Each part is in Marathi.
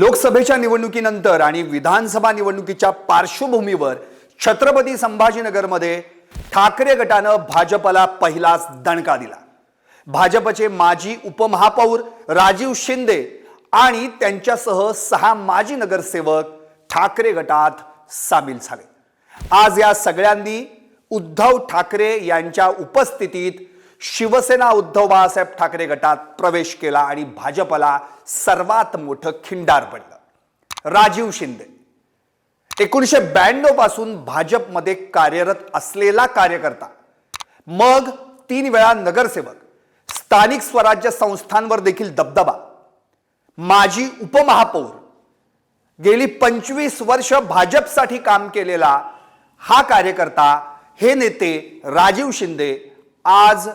लोकसभेच्या निवडणुकीनंतर आणि विधानसभा निवडणुकीच्या पार्श्वभूमीवर छत्रपती संभाजीनगरमध्ये ठाकरे गटानं भाजपला पहिलाच दणका दिला. भाजपचे माजी उपमहापौर राजीव शिंदे आणि त्यांच्यासह सहा माजी नगरसेवक ठाकरे गटात सामील झाले. आज या सगळ्यांनी उद्धव ठाकरे यांच्या उपस्थितीत शिवसेना उद्धव बाळासाहेब ठाकरे गटात प्रवेश केला आणि भाजपला सर्वात मोठं खिंडार पडलं राजीव शिंदे. एकोणीसशे ब्याण्णवपासून भाजपमध्ये कार्यरत असलेला कार्यकर्ता. मग तीन वेळा नगरसेवक. स्थानिक स्वराज्य संस्थांवर देखील दबदबा. माजी उपमहापौर. गेली पंचवीस वर्ष भाजपसाठी काम केलेला हा कार्यकर्ता हे नेते राजीव शिंदे आज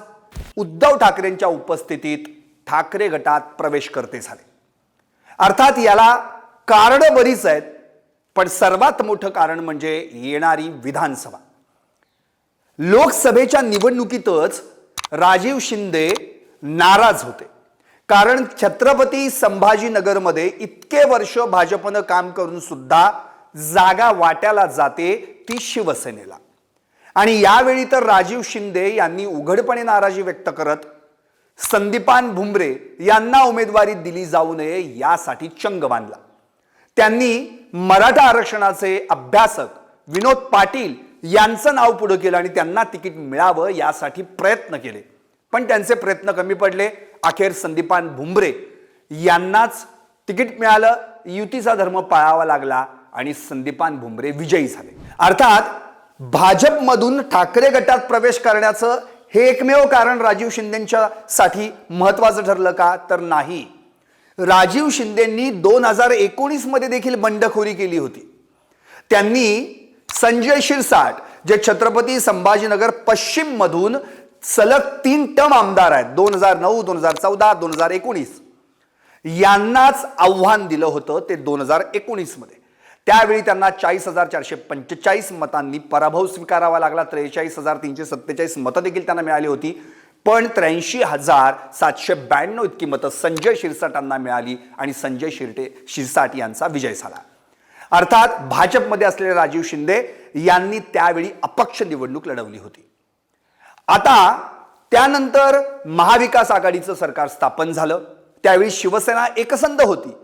उद्धव ठाकरेंच्या उपस्थितीत ठाकरे गटात प्रवेश करते झाले. अर्थात याला कारणं बरीच आहेत पण सर्वात मोठं कारण म्हणजे येणारी विधानसभा. लोकसभेच्या निवडणुकीतच राजीव शिंदे नाराज होते. कारण छत्रपती संभाजीनगरमध्ये इतके वर्ष भाजपनं काम करून सुद्धा जागा वाट्याला जाते ती शिवसेनेला. आणि यावेळी तर राजीव शिंदे यांनी उघडपणे नाराजी व्यक्त करत संदीपान भुमरे यांना उमेदवारी दिली जाऊ नये यासाठी चंग बांधला. त्यांनी मराठा आरक्षणाचे अभ्यासक विनोद पाटील यांचं नाव पुढं केलं आणि त्यांना तिकीट मिळावं यासाठी प्रयत्न केले. पण त्यांचे प्रयत्न कमी पडले. अखेर संदीपान भुमरे यांनाच तिकीट मिळालं. युतीचा धर्म पाळावा लागला आणि संदीपान भुमरे विजयी झाले. अर्थात भाजपमधून ठाकरे गटात प्रवेश करण्याचं हे एकमेव कारण राजीव शिंदेच्या साठी महत्वाचं ठरलं का तर नाही. राजीव शिंदेंनी दोन हजार एकोणीसमध्ये देखील बंडखोरी केली होती. त्यांनी संजय शिरसाट जे छत्रपती संभाजीनगर पश्चिममधून सलग तीन टर्म आमदार आहेत दोन हजार नऊ दोन हजार चौदा दोन हजार एकोणीस. यांनाच आव्हान दिलं होतं ते दोन हजार एकोणीसमध्ये त्यावेळी त्यांना चाळीस हजार चारशे पंचेचाळीस मतांनी पराभव स्वीकारावा लागला. त्रेचाळीस हजार तीनशे सत्तेचाळीस मतं देखील त्यांना मिळाली होती. पण त्र्याऐंशी हजार सातशे ब्याण्णव इतकी मतं संजय शिरसाटांना मिळाली आणि संजय शिरटे शिरसाट यांचा विजय झाला. अर्थात भाजपमध्ये असलेले राजीव शिंदे यांनी त्यावेळी अपक्ष निवडणूक लढवली होती. आता त्यानंतर महाविकास आघाडीचं सरकार स्थापन झालं. त्यावेळी शिवसेना एकसंध होती.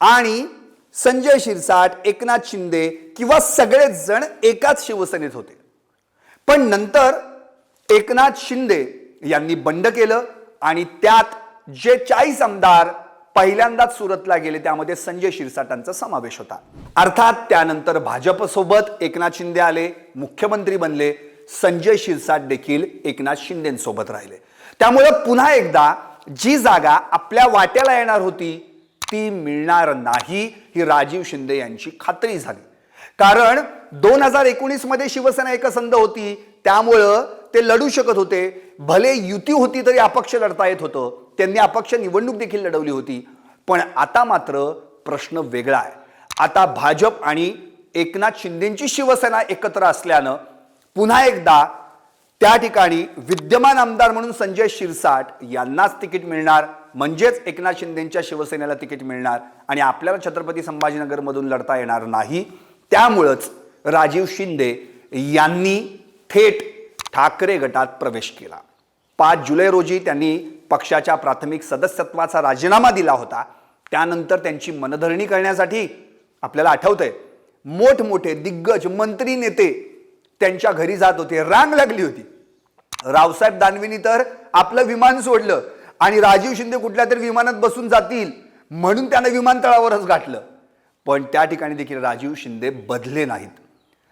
आणि संजय शिरसाट एकनाथ शिंदे किंवा सगळेच जण एकाच शिवसेनेत होते. पण नंतर एकनाथ शिंदे यांनी बंड केलं आणि त्यात जे चाळीस आमदार पहिल्यांदाच सुरतला गेले त्यामध्ये संजय शिरसाटांचा समावेश होता. अर्थात त्यानंतर भाजपसोबत एकनाथ शिंदे आले मुख्यमंत्री बनले संजय शिरसाट देखील एकनाथ शिंदेसोबत राहिले. त्यामुळे पुन्हा एकदा जी जागा आपल्या वाट्याला येणार होती ती मिळणार नाही ही राजीव शिंदे यांची खात्री झाली. कारण दोन हजार एकोणीसमध्ये शिवसेना एकसंध होती त्यामुळं ते लढू शकत होते. भले युती होती तरी अपक्ष लढता येत होतं. त्यांनी अपक्ष निवडणूक देखील लढवली होती. पण आता मात्र प्रश्न वेगळा आहे. आता भाजप आणि एकनाथ शिंदेंची शिवसेना एकत्र असल्यानं पुन्हा एकदा त्या ठिकाणी विद्यमान आमदार म्हणून संजय शिरसाट यांनाच तिकीट मिळणार. म्हणजेच एकनाथ शिंदेच्या शिवसेनेला तिकीट मिळणार आणि आपल्याला छत्रपती संभाजीनगरमधून लढता येणार नाही त्यामुळंच राजीव शिंदे यांनी थेट ठाकरे गटात प्रवेश केला. पाच जुलै रोजी त्यांनी पक्षाच्या प्राथमिक सदस्यत्वाचा राजीनामा दिला होता. त्यानंतर त्यांची मनधरणी करण्यासाठी आपल्याला आठवतंय मोठमोठे दिग्गज मंत्री नेते त्यांच्या घरी जात होते रांग लागली होती. रावसाहेब दानवेनी तर आपलं विमान सोडलं. आणि राजीव शिंदे कुठल्या तरी विमानात बसून जातील म्हणून त्यानं विमानतळावरच गाठलं. पण त्या ठिकाणी देखील राजीव शिंदे बदले नाहीत.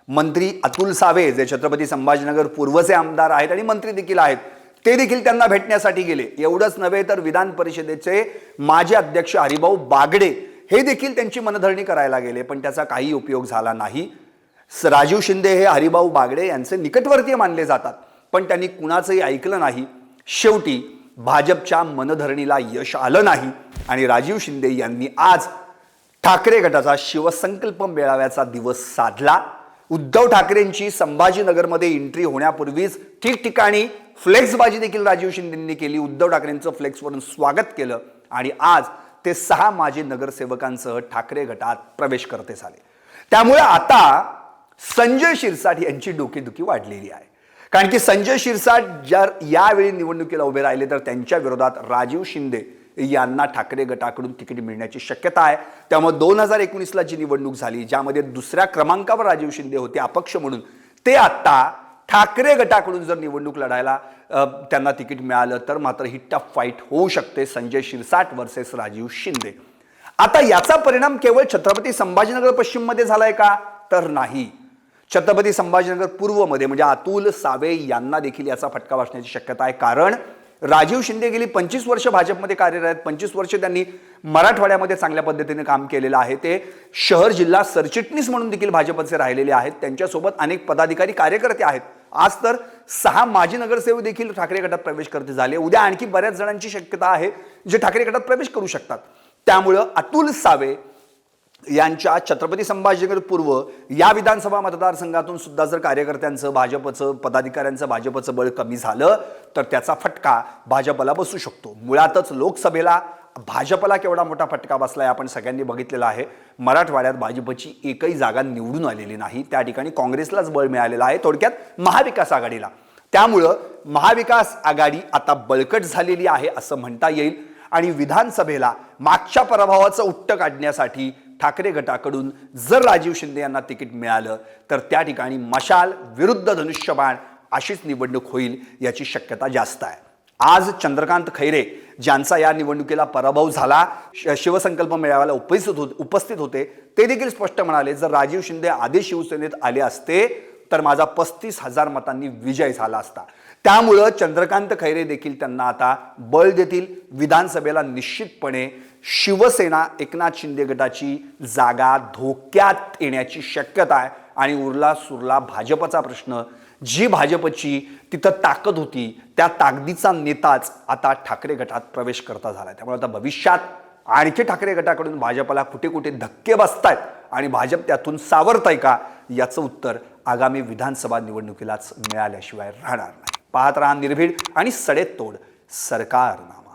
मंत्री अतुल सावे जे छत्रपती संभाजीनगर पूर्वचे आमदार आहेत आणि मंत्री देखील आहेत ते देखील त्यांना भेटण्यासाठी गेले. एवढंच नव्हे तर विधान परिषदेचे माजी अध्यक्ष हरिभाऊ बागडे हे देखील त्यांची मनधरणी करायला गेले पण त्याचा काही उपयोग झाला नाही. राजीव शिंदे हे हरिभाऊ बागडे यांचे निकटवर्तीय मानले जातात पण त्यांनी कुणाचंही ऐकलं नाही. शेवटी भाजपच्या मनधरणीला यश आलं नाही आणि राजीव शिंदे यांनी आज ठाकरे गटाचा शिवसंकल्प मेळाव्याचा दिवस साधला. उद्धव ठाकरेंची संभाजीनगरमध्ये एंट्री होण्यापूर्वीच ठिकठिकाणी फ्लेक्सबाजी देखील राजीव शिंदेंनी केली. उद्धव ठाकरेंचं फ्लेक्सवरून स्वागत केलं आणि आज ते सहा माजी नगरसेवकांसह ठाकरे गटात प्रवेश करते झाले. त्यामुळे आता संजय शिरसाट यांची डोकेदुखी वाढलेली आहे. कारण की संजय शिरसाट जर यावेळी निवडणुकीला उभे राहिले तर त्यांच्या विरोधात राजीव शिंदे यांना ठाकरे गटाकडून तिकीट मिळण्याची शक्यता आहे. त्यामुळे दोन हजार एकोणीसला जी निवडणूक झाली ज्यामध्ये दुसऱ्या क्रमांकावर राजीव शिंदे होते अपक्ष म्हणून ते आत्ता ठाकरे गटाकडून जर निवडणूक लढायला त्यांना तिकीट मिळालं तर मात्र ही टफ फाईट होऊ शकते संजय शिरसाट वर्सेस राजीव शिंदे. आता याचा परिणाम केवळ छत्रपती संभाजीनगर पश्चिममध्ये झालाय का? तर नाही. छत्रपती संभाजीनगर पूर्वमध्ये म्हणजे अतुल सावे यांना देखील याचा फटका बसण्याची शक्यता आहे. कारण राजीव शिंदे गेली पंचवीस वर्ष भाजपमध्ये कार्यरत आहेत पंचवीस वर्ष त्यांनी मराठवाड्यामध्ये चांगल्या पद्धतीने काम केलेलं आहे. ते शहर जिल्हा सरचिटणीस म्हणून देखील भाजपचे राहिलेले आहेत. त्यांच्यासोबत अनेक पदाधिकारी कार्यकर्ते आहेत. आज तर सहा माजी नगरसेवक देखील ठाकरे गटात प्रवेश करते झाले. उद्या आणखी बऱ्याच जणांची शक्यता आहे जे ठाकरे गटात प्रवेश करू शकतात. त्यामुळं अतुल सावे यांच्या छत्रपती संभाजीनगर पूर्व या विधानसभा मतदारसंघातून सुद्धा जर कार्यकर्त्यांचं भाजपचं पदाधिकाऱ्यांचं भाजपचं बळ कमी झालं तर त्याचा फटका भाजपला बसू शकतो. मुळातच लोकसभेला भाजपला केवढा मोठा फटका बसला आहे आपण सगळ्यांनी बघितलेला आहे. मराठवाड्यात भाजपची एकही जागा निवडून आलेली नाही. त्या ठिकाणी काँग्रेसलाच बळ मिळालेलं आहे थोडक्यात महाविकास आघाडीला. त्यामुळं महाविकास आघाडी आता बळकट झालेली आहे असं म्हणता येईल. आणि विधानसभेला मागच्या पराभवाचं उट्ट काढण्यासाठी ठाकरे गटाकडून जर राजीव शिंदे यांना तिकीट मिळालं तर त्या ठिकाणी मशाल विरुद्ध धनुष्यबाण अशीच निवडणूक होईल याची शक्यता जास्त आहे. आज चंद्रकांत खैरे ज्यांचा या निवडणुकीला पराभव झाला शिवसंकल्प मेळाव्याला उपस्थित होत उपस्थित होते ते देखील स्पष्ट म्हणाले जर राजीव शिंदे आधी शिवसेनेत आले असते तर माझा पस्तीस हजार मतांनी विजय झाला असता. त्यामुळं चंद्रकांत खैरे देखील त्यांना आता बळ देतील विधानसभेला निश्चितपणे शिवसेना एकनाथ शिंदे गटाची जागा धोक्यात येण्याची शक्यता आहे. आणि उरला सुरला भाजपचा प्रश्न जी भाजपची तिथं ताकद होती त्या ताकदीचा नेताच आता ठाकरे गटात प्रवेश करता झाला त्यामुळे आता भविष्यात आणखी ठाकरे गटाकडून भाजपला कुठे कुठे धक्के बसतायत आणि भाजप त्यातून सावरत आहे का याचं उत्तर आगामी विधानसभा निवडणुकीलाच मिळाल्याशिवाय राहणार नाही. पाहत राहा निर्भीड आणि सडेतोड सरकारनामा